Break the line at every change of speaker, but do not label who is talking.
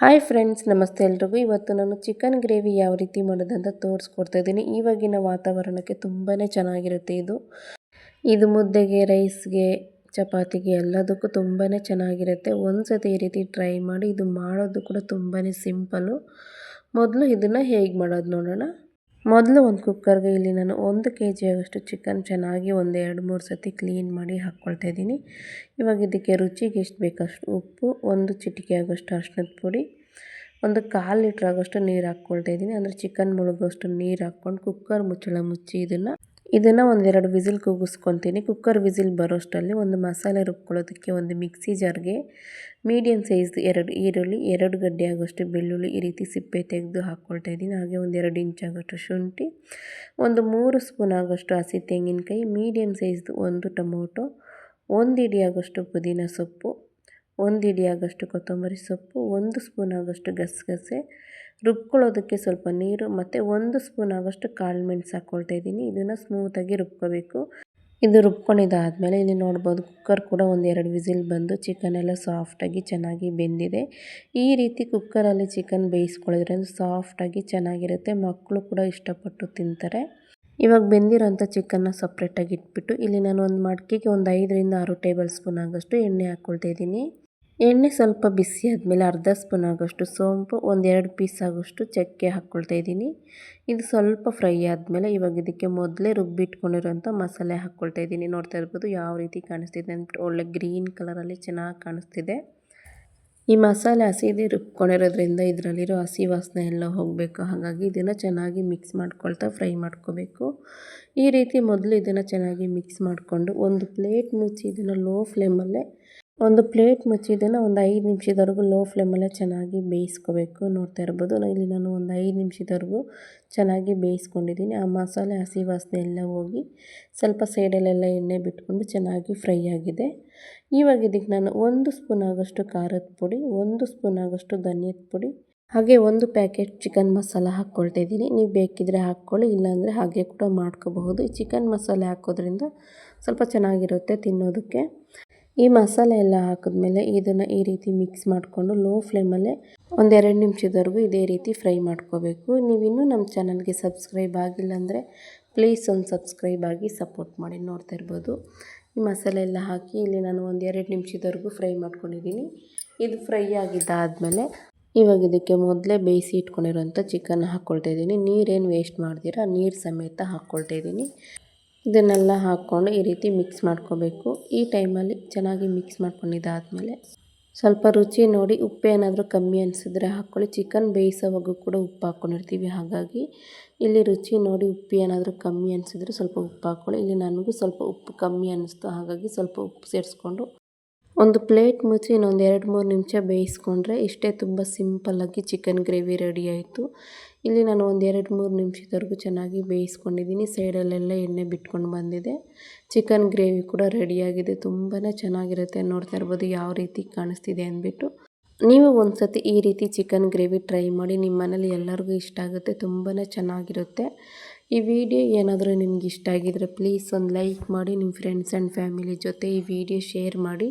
Hi friends, ನಮಸ್ತೆ ಎಲ್ರಿಗೂ. ಇವತ್ತು ನಾನು ಚಿಕನ್ ಗ್ರೇವಿ ಯಾವ ರೀತಿ ಮಾಡೋದಂತ ತೋರಿಸ್ಕೊಡ್ತಾ ಇದ್ದೀನಿ. ಇವಾಗಿನ ವಾತಾವರಣಕ್ಕೆ ತುಂಬಾ ಚೆನ್ನಾಗಿರುತ್ತೆ ಇದು. ಇದು ಮುದ್ದೆಗೆ, ರೈಸ್ಗೆ, ಚಪಾತಿಗೆ ಎಲ್ಲದಕ್ಕೂ ತುಂಬಾ ಚೆನ್ನಾಗಿರುತ್ತೆ. ಒಂದು ಸತಿ ಈ ರೀತಿ ಟ್ರೈ ಮಾಡಿ ಇದು ಮಾಡೋದು ಕೂಡ ತುಂಬಾ ಸಿಂಪಲ್ಲು ಮೊದಲು ಇದನ್ನು ಹೇಗೆ ಮಾಡೋದು ನೋಡೋಣ. ಮೊದಲು ಒಂದು ಕುಕ್ಕರ್ಗೆ ಇಲ್ಲಿ ನಾನು ಒಂದು ಕೆ ಜಿ ಆಗೋಷ್ಟು ಚಿಕನ್ ಚೆನ್ನಾಗಿ ಒಂದು ಎರಡು ಮೂರು ಸತಿ ಕ್ಲೀನ್ ಮಾಡಿ ಹಾಕ್ಕೊಳ್ತಾ ಇದ್ದೀನಿ. ಇವಾಗ ಇದಕ್ಕೆ ರುಚಿಗೆ ಎಷ್ಟು ಬೇಕಷ್ಟು ಉಪ್ಪು, ಒಂದು ಚಿಟಿಕೆ ಆಗೋಷ್ಟು ಅರ್ಶಿನದ ಪುಡಿ, ಒಂದು ಕಾಲು ಲೀಟ್ರ್ ಆಗೋಷ್ಟು ನೀರು ಹಾಕ್ಕೊಳ್ತಾ ಇದ್ದೀನಿ. ಅಂದರೆ ಚಿಕನ್ ಮುಳುಗೋಷ್ಟು ನೀರು ಹಾಕ್ಕೊಂಡು ಕುಕ್ಕರ್ ಮುಚ್ಚಳ ಮುಚ್ಚಿ ಇದನ್ನು ಇದನ್ನು ಒಂದೆರಡು ವಿಸಿಲ್ ಕೂಗಿಸ್ಕೊತೀನಿ. ಕುಕ್ಕರ್ ವಿಸಿಲ್ ಬರೋಷ್ಟರಲ್ಲಿ ಒಂದು ಮಸಾಲೆ ರುಬ್ಕೊಳ್ಳೋದಕ್ಕೆ ಒಂದು ಮಿಕ್ಸಿ ಜಾರ್ಗೆ ಮೀಡಿಯಮ್ ಸೈಜ್ ಎರಡು ಈರುಳ್ಳಿ, ಎರಡು ಗಡ್ಡೆ ಆಗೋಷ್ಟು ಬೆಳ್ಳುಳ್ಳಿ ಈ ರೀತಿ ಸಿಪ್ಪೆ ತೆಗೆದು ಹಾಕ್ಕೊಳ್ತಾ ಇದ್ದೀನಿ. ಹಾಗೆ ಒಂದು ಎರಡು ಇಂಚ್ ಆಗೋಷ್ಟು ಶುಂಠಿ, ಒಂದು ಮೂರು ಸ್ಪೂನ್ ಆಗೋಷ್ಟು ಹಸಿ ತೆಂಗಿನಕಾಯಿ ಮೀಡಿಯಮ್ ಸೈಜ್ದು ಒಂದು ಟೊಮೊಟೊ, ಒಂದು ಇಡಿ ಆಗೋಷ್ಟು ಪುದೀನ ಸೊಪ್ಪು, ಒಂದು ಇಡಿ ಆಗೋಷ್ಟು ಕೊತ್ತಂಬರಿ ಸೊಪ್ಪು, ಒಂದು ಸ್ಪೂನ್ ಆಗೋಷ್ಟು ಗಸಗಸೆ ರುಬ್ಕೊಳ್ಳೋದಕ್ಕೆ ಸ್ವಲ್ಪ ನೀರು ಮತ್ತು ಒಂದು ಸ್ಪೂನ್ ಆಗೋಷ್ಟು ಕಾಳು ಮೆಣಸು ಹಾಕ್ಕೊಳ್ತಾ ಇದ್ದೀನಿ. ಇದನ್ನು ಸ್ಮೂತಾಗಿ ರುಬ್ಕೋಬೇಕು. ಇದು ರುಬ್ಕೊಂಡಿದ್ದಾದಮೇಲೆ ಇಲ್ಲಿ ನೋಡ್ಬೋದು ಕುಕ್ಕರ್ ಕೂಡ ಒಂದು ಎರಡು ವಿಸಿಲ್ ಬಂದು ಚಿಕನ್ ಎಲ್ಲ ಸಾಫ್ಟಾಗಿ ಚೆನ್ನಾಗಿ ಬೆಂದಿದೆ. ಈ ರೀತಿ ಕುಕ್ಕರಲ್ಲಿ ಚಿಕನ್ ಬೇಯಿಸ್ಕೊಳ್ಳೋದ್ರಿಂದ ಸಾಫ್ಟಾಗಿ ಚೆನ್ನಾಗಿರುತ್ತೆ. ಮಕ್ಕಳು ಕೂಡ ಇಷ್ಟಪಟ್ಟು ತಿಂತಾರೆ. ಇವಾಗ ಬೆಂದಿರೋಂಥ ಚಿಕನ್ನ ಸಪ್ರೇಟಾಗಿ ಇಟ್ಬಿಟ್ಟು ಇಲ್ಲಿ ನಾನು ಒಂದು ಮಡಿಕೆಗೆ ಒಂದು ಐದರಿಂದ ಆರು ಟೇಬಲ್ ಸ್ಪೂನ್ ಆಗೋಷ್ಟು ಎಣ್ಣೆ ಹಾಕ್ಕೊಳ್ತಾ ಇದ್ದೀನಿ. ಎಣ್ಣೆ ಸ್ವಲ್ಪ ಬಿಸಿ ಆದಮೇಲೆ ಅರ್ಧ ಸ್ಪೂನ್ ಆಗೋಷ್ಟು ಸೋಂಪು ಒಂದೆರಡು ಪೀಸ್ ಆಗೋಷ್ಟು ಚಕ್ಕೆ ಹಾಕ್ಕೊಳ್ತಾ ಇದ್ದೀನಿ. ಇದು ಸ್ವಲ್ಪ ಫ್ರೈ ಆದಮೇಲೆ ಇವಾಗ ಇದಕ್ಕೆ ಮೊದಲೇ ರುಬ್ಬಿಟ್ಕೊಂಡಿರೋಂಥ ಮಸಾಲೆ ಹಾಕ್ಕೊಳ್ತಾ ಇದ್ದೀನಿ. ನೋಡ್ತಾ ಇರ್ಬೋದು ಯಾವ ರೀತಿ ಕಾಣಿಸ್ತಿದೆ ಅಂದ್ಬಿಟ್ಟು ಒಳ್ಳೆ ಗ್ರೀನ್ ಕಲರಲ್ಲಿ ಚೆನ್ನಾಗಿ ಕಾಣಿಸ್ತಿದೆ. ಈ ಮಸಾಲೆ ಹಸಿದೇ ರುಬ್ಕೊಂಡಿರೋದ್ರಿಂದ ಇದರಲ್ಲಿರೋ ಹಸಿ ವಾಸನೆ ಎಲ್ಲ ಹೋಗಬೇಕು. ಹಾಗಾಗಿ ಇದನ್ನು ಚೆನ್ನಾಗಿ ಮಿಕ್ಸ್ ಮಾಡ್ಕೊಳ್ತಾ ಫ್ರೈ ಮಾಡ್ಕೋಬೇಕು. ಈ ರೀತಿ ಮೊದಲು ಇದನ್ನು ಚೆನ್ನಾಗಿ ಮಿಕ್ಸ್ ಮಾಡಿಕೊಂಡು ಒಂದು ಪ್ಲೇಟ್ ಮುಚ್ಚಿ ಇದನ್ನು ಲೋ ಫ್ಲೇಮಲ್ಲೇ ಒಂದು ಪ್ಲೇಟ್ ಮುಚ್ಚಿದ್ದನ್ನು ಒಂದು ಐದು ನಿಮಿಷದವರೆಗೂ ಲೋ ಫ್ಲೇಮಲ್ಲೇ ಚೆನ್ನಾಗಿ ಬೇಯಿಸ್ಕೋಬೇಕು. ನೋಡ್ತಾ ಇರ್ಬೋದು. ಇಲ್ಲಿ ನಾನು ಒಂದು ಐದು ನಿಮಿಷದವರೆಗೂ ಚೆನ್ನಾಗಿ ಬೇಯಿಸ್ಕೊಂಡಿದ್ದೀನಿ. ಆ ಮಸಾಲೆ, ಹಸಿ ವಾಸನೆ ಎಲ್ಲ ಹೋಗಿ ಸ್ವಲ್ಪ ಸೈಡಲ್ಲೆಲ್ಲ ಎಣ್ಣೆ ಬಿಟ್ಕೊಂಡು ಚೆನ್ನಾಗಿ ಫ್ರೈ ಆಗಿದೆ. ಇವಾಗ ಇದಕ್ಕೆ ನಾನು ಒಂದು ಸ್ಪೂನ್ ಆಗೋಷ್ಟು ಖಾರದ ಪುಡಿ, ಒಂದು ಸ್ಪೂನ್ ಆಗೋಷ್ಟು ಧನಿಯದ ಪುಡಿ, ಹಾಗೆ ಒಂದು ಪ್ಯಾಕೆಟ್ ಚಿಕನ್ ಮಸಾಲ ಹಾಕ್ಕೊಳ್ತಾ ಇದ್ದೀನಿ. ನೀವು ಬೇಕಿದ್ದರೆ ಹಾಕ್ಕೊಳ್ಳಿ, ಇಲ್ಲಾಂದರೆ ಹಾಗೆ ಕೂಡ ಮಾಡ್ಕೋಬಹುದು. ಈ ಚಿಕನ್ ಮಸಾಲೆ ಹಾಕೋದ್ರಿಂದ ಸ್ವಲ್ಪ ಚೆನ್ನಾಗಿರುತ್ತೆ ತಿನ್ನೋದಕ್ಕೆ. ಈ ಮಸಾಲೆ ಎಲ್ಲ ಹಾಕಿದ್ಮೇಲೆ ಇದನ್ನು ಈ ರೀತಿ ಮಿಕ್ಸ್ ಮಾಡಿಕೊಂಡು ಲೋ ಫ್ಲೇಮಲ್ಲೇ ಒಂದೆರಡು ನಿಮಿಷದವರೆಗೂ ಇದೇ ರೀತಿ ಫ್ರೈ ಮಾಡ್ಕೋಬೇಕು. ನೀವಿನ್ನೂ ನಮ್ಮ ಚಾನಲ್ಗೆ ಸಬ್ಸ್ಕ್ರೈಬ್ ಆಗಿಲ್ಲ ಅಂದರೆ ಪ್ಲೀಸ್ ಒಂದು ಸಬ್ಸ್ಕ್ರೈಬ್ ಆಗಿ ಸಪೋರ್ಟ್ ಮಾಡಿ ನೋಡ್ತಾ ಇರ್ಬೋದು. ಈ ಮಸಾಲೆ ಎಲ್ಲ ಹಾಕಿ ಇಲ್ಲಿ ನಾನು ಒಂದು ಎರಡು ನಿಮಿಷದವರೆಗೂ ಫ್ರೈ ಮಾಡ್ಕೊಂಡಿದ್ದೀನಿ. ಇದು ಫ್ರೈ ಆಗಿದ್ದಾದಮೇಲೆ ಇವಾಗ ಇದಕ್ಕೆ ಮೊದಲೇ ಬೇಯಿಸಿ ಇಟ್ಕೊಂಡಿರೋಂಥ ಚಿಕನ್ ಹಾಕ್ಕೊಳ್ತಾ ಇದ್ದೀನಿ. ನೀರೇನು ವೇಸ್ಟ್ ಮಾಡ್ದಿರ ನೀರು ಸಮೇತ ಹಾಕ್ಕೊಳ್ತಾ ಇದ್ದೀನಿ. ಇದನ್ನೆಲ್ಲ ಹಾಕ್ಕೊಂಡು ಈ ರೀತಿ ಮಿಕ್ಸ್ ಮಾಡ್ಕೋಬೇಕು. ಈ ಟೈಮಲ್ಲಿ ಚೆನ್ನಾಗಿ ಮಿಕ್ಸ್ ಮಾಡ್ಕೊಂಡಿದ್ದಾದಮೇಲೆ ಸ್ವಲ್ಪ ರುಚಿ ನೋಡಿ ಉಪ್ಪು ಏನಾದರೂ ಕಮ್ಮಿ ಅನಿಸಿದ್ರೆ ಹಾಕ್ಕೊಳ್ಳಿ. ಚಿಕನ್ ಬೇಯಿಸೋವಾಗೂ ಕೂಡ ಉಪ್ಪು ಹಾಕ್ಕೊಂಡಿರ್ತೀವಿ ಹಾಗಾಗಿ ಇಲ್ಲಿ ರುಚಿ ನೋಡಿ ಉಪ್ಪು ಏನಾದರೂ ಕಮ್ಮಿ ಅನಿಸಿದ್ರೆ ಸ್ವಲ್ಪ ಉಪ್ಪು ಹಾಕ್ಕೊಳ್ಳಿ. ಇಲ್ಲಿ ನನಗೂ ಸ್ವಲ್ಪ ಉಪ್ಪು ಕಮ್ಮಿ ಅನ್ನಿಸ್ತು. ಹಾಗಾಗಿ ಸ್ವಲ್ಪ ಉಪ್ಪು ಸೇರಿಸ್ಕೊಂಡು ಒಂದು ಪ್ಲೇಟ್ ಮುಚ್ಚಿ ಇನ್ನೊಂದು ಎರಡು ಮೂರು ನಿಮಿಷ ಬೇಯಿಸ್ಕೊಂಡ್ರೆ ಇಷ್ಟೇ ತುಂಬ ಸಿಂಪಲ್ಲಾಗಿ ಚಿಕನ್ ಗ್ರೇವಿ ರೆಡಿ ಆಯಿತು. ಇಲ್ಲಿ ನಾನು ಒಂದು ಎರಡು ಮೂರು ನಿಮಿಷದವರೆಗೂ ಚೆನ್ನಾಗಿ ಬೇಯಿಸ್ಕೊಂಡಿದ್ದೀನಿ. ಸೈಡಲ್ಲೆಲ್ಲ ಎಣ್ಣೆ ಬಿಟ್ಕೊಂಡು ಬಂದಿದೆ. ಚಿಕನ್ ಗ್ರೇವಿ ಕೂಡ ರೆಡಿಯಾಗಿದೆ ತುಂಬಾ ಚೆನ್ನಾಗಿರುತ್ತೆ. ನೋಡ್ತಾ ಇರ್ಬೋದು ಯಾವ ರೀತಿ ಕಾಣಿಸ್ತಿದೆ ಅಂದ್ಬಿಟ್ಟು. ನೀವು ಒಂದು ಸತಿ ಈ ರೀತಿ ಚಿಕನ್ ಗ್ರೇವಿ ಟ್ರೈ ಮಾಡಿ. ನಿಮ್ಮ ಮನೇಲಿ ಎಲ್ಲರಿಗೂ ಇಷ್ಟ ಆಗುತ್ತೆ. ತುಂಬಾ ಚೆನ್ನಾಗಿರುತ್ತೆ. ಈ ವಿಡಿಯೋ ಏನಾದರೂ ನಿಮ್ಗೆ ಇಷ್ಟ ಆಗಿದ್ರೆ ಪ್ಲೀಸ್ ಒಂದು ಲೈಕ್ ಮಾಡಿ. ನಿಮ್ಮ ಫ್ರೆಂಡ್ಸ್ ಆ್ಯಂಡ್ ಫ್ಯಾಮಿಲಿ ಜೊತೆ ಈ ವಿಡಿಯೋ ಶೇರ್ ಮಾಡಿ.